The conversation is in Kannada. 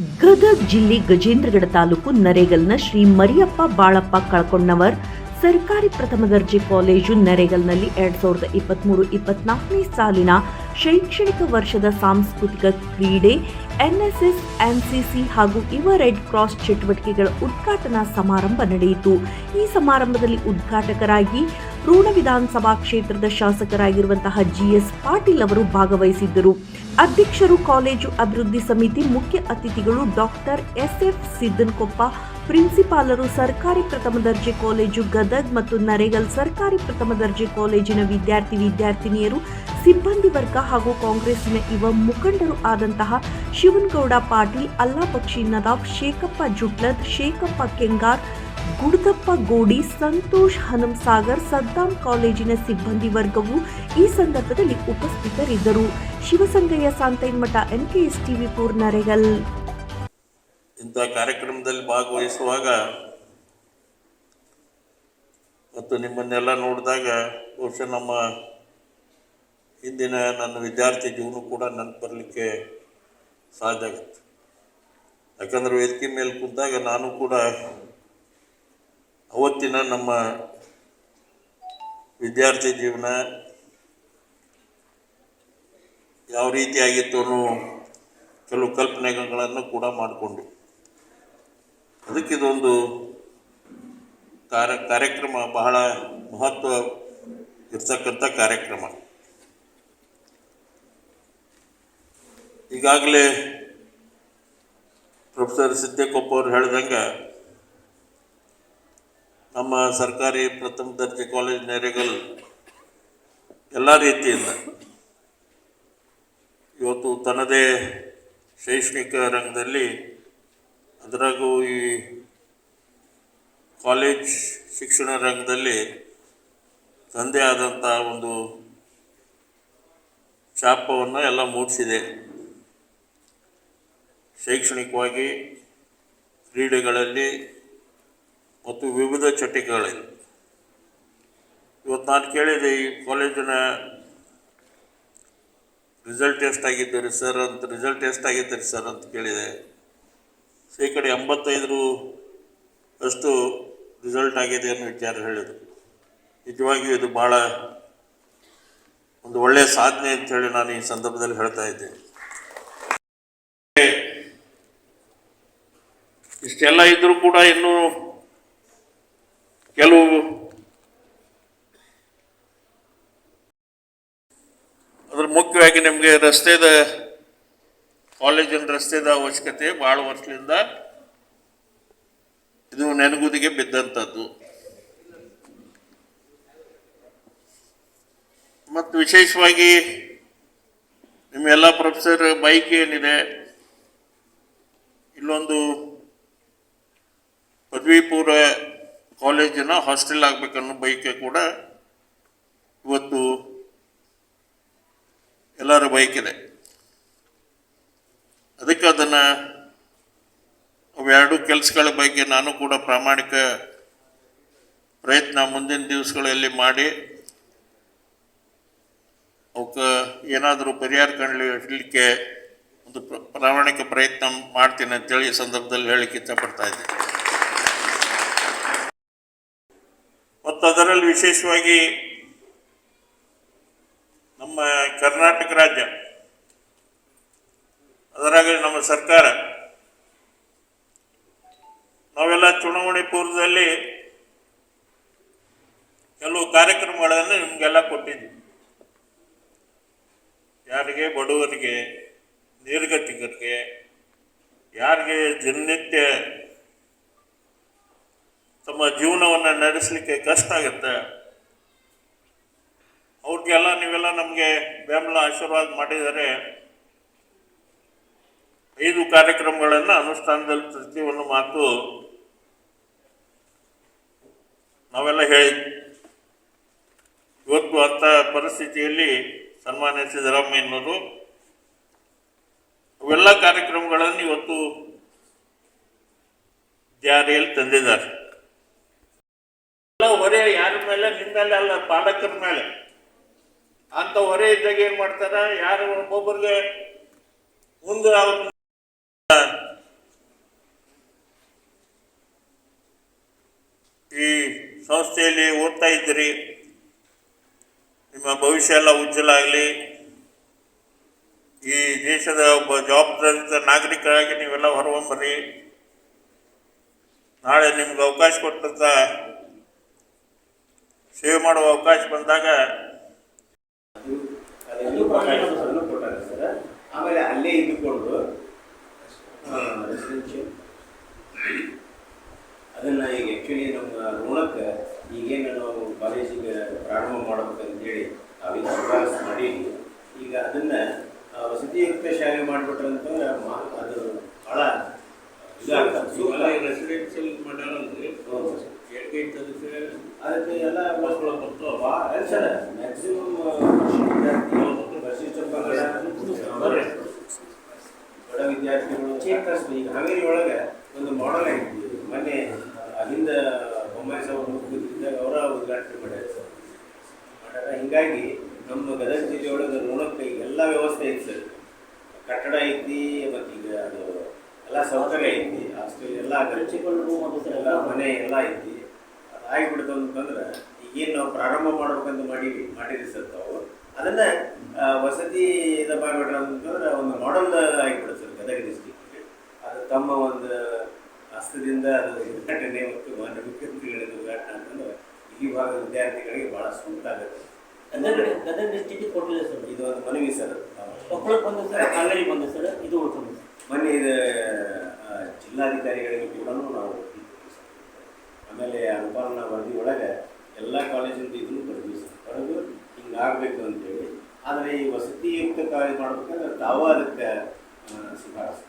ಗದಗ್ ಜಿಲ್ಲೆ ಗಜೇಂದ್ರಗಡ ತಾಲೂಕು ನರೇಗಲ್ನ ಶ್ರೀ ಮರಿಯಪ್ಪ ಬಾಳಪ್ಪ ಕಳ್ಕೊಂಡವರ್ ಸರ್ಕಾರಿ ಪ್ರಥಮ ದರ್ಜೆ ಕಾಲೇಜು ನರೇಗಲ್ನಲ್ಲಿ ಎರಡ್ ಸಾವಿರದ ಇಪ್ಪತ್ತ್ಮೂರು ಇಪ್ಪತ್ನಾಲ್ಕನೇ ಸಾಲಿನ ಶೈಕ್ಷಣಿಕ ವರ್ಷದ ಸಾಂಸ್ಕೃತಿಕ ಕ್ರೀಡೆ, ಎನ್ಎಸ್ಎಸ್, ಎನ್ಸಿಸಿ ಹಾಗೂ ಯುವ ರೆಡ್ ಕ್ರಾಸ್ ಚಟುವಟಿಕೆಗಳ ಉದ್ಘಾಟನಾ ಸಮಾರಂಭ ನಡೆಯಿತು. ಈ ಸಮಾರಂಭದಲ್ಲಿ ಉದ್ಘಾಟಕರಾಗಿ ಋಣ ವಿಧಾನಸಭಾ ಕ್ಷೇತ್ರದ ಶಾಸಕರಾಗಿರುವಂತಹ ಜಿಎಸ್ ಪಾಟೀಲ್ ಅವರು ಭಾಗವಹಿಸಿದ್ದರು. ಅಧ್ಯಕ್ಷರು ಕಾಲೇಜು ಅಭಿವೃದ್ಧಿ ಸಮಿತಿ ಮುಖ್ಯ ಅತಿಥಿಗಳು ಡಾಕ್ಟರ್ ಎಸ್ಎಫ್ ಸಿದ್ದನ್ಕೊಪ್ಪ, ಪ್ರಿನ್ಸಿಪಾಲರು ಸರ್ಕಾರಿ ಪ್ರಥಮ ದರ್ಜೆ ಕಾಲೇಜು ಗದಗ್ ಮತ್ತು ನರೇಗಲ್ ಸರ್ಕಾರಿ ಪ್ರಥಮ ದರ್ಜೆ ಕಾಲೇಜಿನ ವಿದ್ಯಾರ್ಥಿ ವಿದ್ಯಾರ್ಥಿನಿಯರು, ಸಿಬ್ಬಂದಿ ವರ್ಗ ಹಾಗೂ ಕಾಂಗ್ರೆಸ್ನ ಯುವ ಮುಖಂಡರು ಆದಂತಹ ಶಿವನ್ಗೌಡ ಪಾಟೀಲ್ ಅಲ್ಲಾಪಕ್ಷಿ ನದಾಬ್, ಶೇಖಪ್ಪ ಜುಟ್ಲದ್, ಶೇಖಪ್ಪ ಕೆಂಗಾರ್ ಗುಡ್ದಪ್ಪ ಗೋಡಿ, ಸಂತೋಷ್ ಹನಂಸಾಗರ್ ಸದ್ದಾಂ ಕಾಲೇಜಿನ ಸಿಬ್ಬಂದಿ ವರ್ಗವು ಈ ಸಂದರ್ಭದಲ್ಲಿ ಉಪಸ್ಥಿತರಿದ್ದರು. ಶಿವಸಂಗಯ್ಯ ಸಾಂತೈನ್ಮಠ ಎನ್ಕೆಎಸ್ ಟಿವಿ ಪೂರ್ ನರೇಗಲ್ ಇಂಥ ಕಾರ್ಯಕ್ರಮದಲ್ಲಿ ಭಾಗವಹಿಸುವಾಗ ಮತ್ತು ನಿಮ್ಮನ್ನೆಲ್ಲ ನೋಡಿದಾಗ ಬಹುಶಃ ನಮ್ಮ ಹಿಂದಿನ ನನ್ನ ವಿದ್ಯಾರ್ಥಿ ಜೀವನ ಕೂಡ ನೆನಪು ಬರಲಿಕ್ಕೆ ಸಾಧ್ಯ ಆಗುತ್ತೆ. ಯಾಕಂದ್ರೆ ವೇದಿಕೆ ಮೇಲೆ ಕುಂತಾಗ ನಾನು ಕೂಡ ಅವತ್ತಿನ ನಮ್ಮ ವಿದ್ಯಾರ್ಥಿ ಜೀವನ ಯಾವ ರೀತಿಯಾಗಿತ್ತು ಅನ್ನೋ ಕೆಲವು ಕಲ್ಪನೆಗಳನ್ನು ಕೂಡ ಮಾಡಿಕೊಂಡು. ಅದಕ್ಕೆ ಇದೊಂದು ಕಾರ್ಯ, ಕಾರ್ಯಕ್ರಮ, ಬಹಳ ಮಹತ್ವ ಇರ್ತಕ್ಕಂಥ ಕಾರ್ಯಕ್ರಮ. ಈಗಾಗಲೇ ಪ್ರೊಫೆಸರ್ ಸಿದ್ದೇಕೊಪ್ಪ ಅವರು ಹೇಳ್ದಂಗೆ ನಮ್ಮ ಸರ್ಕಾರಿ ಪ್ರಥಮ ದರ್ಜೆ ಕಾಲೇಜ್ ನೆರೆಗಲ್ ಎಲ್ಲ ರೀತಿಯಿಂದ ಇವತ್ತು ತನ್ನದೇ ಶೈಕ್ಷಣಿಕ ರಂಗದಲ್ಲಿ ಅದರಾಗೂ ಈ ಕಾಲೇಜ್ ಶಿಕ್ಷಣ ರಂಗದಲ್ಲಿ ತಂದೆ ಆದಂಥ ಒಂದು ಛಾಪವನ್ನು ಎಲ್ಲ ಮೂಡಿಸಿದೆ. ಶೈಕ್ಷಣಿಕವಾಗಿ ಕ್ರೀಡೆಗಳಲ್ಲಿ ಮತ್ತು ವಿವಿಧ ಚಟಿಕೆಗಳಿಂದ ಇವತ್ತು ನಾನು ಕೇಳಿದೆ, ಈ ಕಾಲೇಜಿನ ರಿಸಲ್ಟ್ ರೀ ಸರ್ ಅಂತ ರಿಸಲ್ಟ್ ಎಷ್ಟಾಗಿತ್ತು ರೀ ಸರ್ ಅಂತ ಕೇಳಿದೆ. ಶೇಕಡ ಎಂಬತ್ತೈದರು ಅಷ್ಟು ರಿಸಲ್ಟ್ ಆಗಿದೆ ಅನ್ನೋ ವಿಚಾರ ಹೇಳಿದರು. ನಿಜವಾಗಿಯೂ ಇದು ಭಾಳ ಒಂದು ಒಳ್ಳೆಯ ಸಾಧನೆ ಅಂತೇಳಿ ನಾನು ಈ ಸಂದರ್ಭದಲ್ಲಿ ಹೇಳ್ತಾ ಇದ್ದೇನೆ. ಇಷ್ಟೆಲ್ಲ ಇದ್ದರೂ ಕೂಡ ಇನ್ನೂ ಕೆಲವು ಅದ್ರ ಮುಖ್ಯವಾಗಿ ನಿಮಗೆ ರಸ್ತೆದ, ಕಾಲೇಜಿನ ರಸ್ತೆದ ಅವಶ್ಯಕತೆ ಭಾಳ ವರ್ಷದಿಂದ ಇದು ನೆನಗುದಿಗೆ ಬಿದ್ದಂಥದ್ದು ಮತ್ತು ವಿಶೇಷವಾಗಿ ನಿಮ್ಮೆಲ್ಲ ಪ್ರೊಫೆಸರ್ ಬೈಕ್ ಏನಿದೆ, ಇಲ್ಲೊಂದು ಪದವಿ ಪೂರ್ವ ಕಾಲೇಜಿನ ಹಾಸ್ಟೆಲ್ ಆಗಬೇಕನ್ನೋ ಬೈಕೆ ಕೂಡ ಇವತ್ತು ಎಲ್ಲರ ಬೈಕಿದೆ ಅದಕ್ಕೆ ಅದನ್ನು ಅವೆರಡು ಕೆಲಸಗಳ ಬಗ್ಗೆ ನಾನು ಕೂಡ ಪ್ರಾಮಾಣಿಕ ಪ್ರಯತ್ನ ಮುಂದಿನ ದಿವಸಗಳಲ್ಲಿ ಮಾಡಿ, ಅವಕ್ಕೆ ಏನಾದರೂ ಪರಿಹಾರ ಕಂಡುಹಿಡಲಿಕ್ಕೆ ಒಂದು ಪ್ರಾಮಾಣಿಕ ಪ್ರಯತ್ನ ಮಾಡ್ತೀನಿ ಅಂತೇಳಿ ಈ ಸಂದರ್ಭದಲ್ಲಿ ಹೇಳಲಿಕ್ಕೆ ಇಷ್ಟಪಡ್ತಾ ಇದ್ದೀನಿ ಮತ್ತು ಅದರಲ್ಲಿ ವಿಶೇಷವಾಗಿ ನಮ್ಮ ಕರ್ನಾಟಕ ರಾಜ್ಯ ಅದರಾಗ ನಮ್ಮ ಸರ್ಕಾರ, ನಾವೆಲ್ಲ ಚುನಾವಣೆ ಪೂರ್ವದಲ್ಲಿ ಕೆಲವು ಕಾರ್ಯಕ್ರಮಗಳನ್ನು ನಿಮಗೆಲ್ಲ ಕೊಟ್ಟಿದ್ವಿ ಯಾರಿಗೆ, ಬಡವರಿಗೆ ನಿರ್ಗತಿಕರಿಗೆ ಯಾರಿಗೆ ದಿನನಿತ್ಯ ತಮ್ಮ ಜೀವನವನ್ನು ನಡೆಸಲಿಕ್ಕೆ ಕಷ್ಟ ಆಗುತ್ತೆ. ಅವ್ರಿಗೆಲ್ಲ ನೀವೆಲ್ಲ ನಮಗೆ ಬೆಂಬಲ, ಆಶೀರ್ವಾದ ಮಾಡಿದರೆ ಐದು ಕಾರ್ಯಕ್ರಮಗಳನ್ನು ಅನುಷ್ಠಾನದಲ್ಲಿ ತರ್ತೀವಿ ಮಾತು ನಾವೆಲ್ಲ ಹೇಳಿ ಇವತ್ತು ಅಂಥ ಪರಿಸ್ಥಿತಿಯಲ್ಲಿ ಸನ್ಮಾನ್ಯ ಸಿದ್ದರಾಮಯ್ಯನವರು ಅವೆಲ್ಲ ಕಾರ್ಯಕ್ರಮಗಳನ್ನು ಇವತ್ತು ಜಾರಿಯಲ್ಲಿ ತಂದಿದ್ದಾರೆ. ಹೊರೆ ಯಾರ ಮೇಲೆ? ನಿನ್ನಲ್ಲಿ ಅಲ್ಲ, ಪಾಲಕರ ಮೇಲೆ. ಅಂತ ಹೊರೆ ಇದ್ದಾಗ ಏನ್ ಮಾಡ್ತಾರ? ಯಾರು ಒಬ್ಬೊಬ್ಬರಿಗೆ ಮುಂದೆ ಅವ್ರ ಈ ಸಂಸ್ಥೆಯಲ್ಲಿ ಓದ್ತಾ ಇದ್ದೀರಿ. ನಿಮ್ಮ ಭವಿಷ್ಯ ಎಲ್ಲ ಉಜ್ವಲ ಆಗಲಿ. ಈ ದೇಶದ ಒಬ್ಬ ಜವಾಬ್ದಾರಿತ ನಾಗರಿಕರಾಗಿ ನೀವೆಲ್ಲ ಹೊರಹೊಮ್ಮರಿ. ನಾಳೆ ನಿಮ್ಗೆ ಅವಕಾಶ ಕೊಟ್ಟಂತ ಸೇವೆ ಮಾಡುವ ಅವಕಾಶ ಬಂದಾಗ ಆಮೇಲೆ ಅಲ್ಲೇ ಇದ್ದುಕೊಂಡು ರೆಸಿಡೆನ್ಷಿಯಲ್ ಅದನ್ನು ಈಗ ಆ್ಯಕ್ಚುಲಿ ನಮ್ಮ ಋಣಕ್ಕೆ ಈಗೇನು ನಾವು ಕಾಲೇಜಿಗೆ ಪ್ರಾರಂಭ ಮಾಡ್ಬೇಕಂತೇಳಿ ಅವಿನ ಶಿಫಾರಸ್ ಮಾಡೀವಿ ಈಗ ಅದನ್ನು ವಸತಿಯುಕ್ತ ಶಾಲೆ ಮಾಡಿಬಿಟ್ರಂತಂದ್ರೆ ಮಾ- ಅದು ಭಾಳ ಇದಾಗ್ತದೆ. ರೆಸಿಡೆನ್ಷಿಯಲ್ ಮಾಡ್ಯಾರಲ್ರಿ ಅದಕ್ಕೆ ಅದಕ್ಕೆ ಎಲ್ಲ ಸರ್? ಮ್ಯಾಕ್ಸಿಮಮ್. ಬಡ ವಿದ್ಯಾರ್ಥಿಗಳು ಚೇತಸ್ ಈಗ ಹಾವೇರಿ ಒಳಗೆ ಒಂದು ಮಾಡೆಲ್ ಐತಿ ಮೊನ್ನೆ ಅಲ್ಲಿಂದ ಬೊಮ್ಮಾಯಿ ಕೂತಿದ್ದಾಗ ಅವರ ಉದ್ಘಾಟನೆ ಮಾಡ್ಯಾರ ಸರ್. ಮಾಡ್ಯಾರ ಹೀಗಾಗಿ ನಮ್ಮ ಗದಗ ಜಿಲ್ಲೆಯೊಳಗೆ ಋಣಕ್ಕೆ ಎಲ್ಲ ವ್ಯವಸ್ಥೆ ಐತಿ ಸರ್. ಕಟ್ಟಡ ಐತಿ ಮತ್ತು ಈಗ ಅದು ಎಲ್ಲ ಸೌಕರ್ಯ ಐತಿ. ಅಷ್ಟು ಎಲ್ಲ ಎಲ್ಲ ಮನೆ ಎಲ್ಲ ಐತಿ. ಆಗಿಬಿಡ್ತು ಅಂತಂದ್ರೆ ಈಗೇನು ನಾವು ಪ್ರಾರಂಭ ಮಾಡ್ಬೇಕಂತ ಮಾಡೀವಿ ಮಾಡಿರಿ ಸರ್ ತಾವು. ಅದನ್ನ ವಸತಿ ಇದು ಮಾಡ್ಬಿಟ್ರೆ ಅಂತಂದ್ರೆ ಒಂದು ಮಾಡೆಲ್ ಆಗಿಬಿಡುತ್ತೆ ಸರ್ ಗದಗ ಡಿಸ್ಟಿಕ್ಗೆ ಅದು ತಮ್ಮ ಒಂದು ಹಸ್ತದಿಂದ ಅದು ಉದ್ಘಾಟನೆ ಮತ್ತು ಮಾನ್ಯ ಉದ್ಘಾಟನೆ ಅಂತಂದ್ರೆ ಈ ಭಾಗದ ವಿದ್ಯಾರ್ಥಿಗಳಿಗೆ ಬಹಳ ಸೂಕ್ತ ಆಗುತ್ತೆ. ಗದಗ ಗದಗ ಡಿಸ್ಟಿಕ್ ಕೊಟ್ಟಿಲ್ಲ ಸರ್. ಇದು ಒಂದು ಮನವಿ ಸರ್ ಕೊಪ್ಪಳಕ್ಕೆ ಬಂದ ಸರ್ ಹಾವೇರಿ ಬಂದ ಸರ್ ಇದು ಉಳ್ಕೊಂಡು ಮೊನ್ನೆ ಇದು ಜಿಲ್ಲಾಧಿಕಾರಿಗಳಿಗೆ ಕೂಡ ನಾವು ಆಮೇಲೆ ಅನುಪಾಲನಾ ವರದಿ ಒಳಗೆ ಎಲ್ಲ ಕಾಲೇಜಿಂದ ಇದನ್ನು ಬರೆದ್ವಿ ಸರ್ ಬರೆದು ಹಿಂಗೆ ಆಗಬೇಕು ಅಂತೇಳಿ. ಆದರೆ ಈ ವಸತಿಯುಕ್ತ ಕಾಲೇಜ್ ಮಾಡ್ಬೇಕಂದ್ರೆ ತಾವು ಅದಕ್ಕೆ ಶಿಫಾರಸು.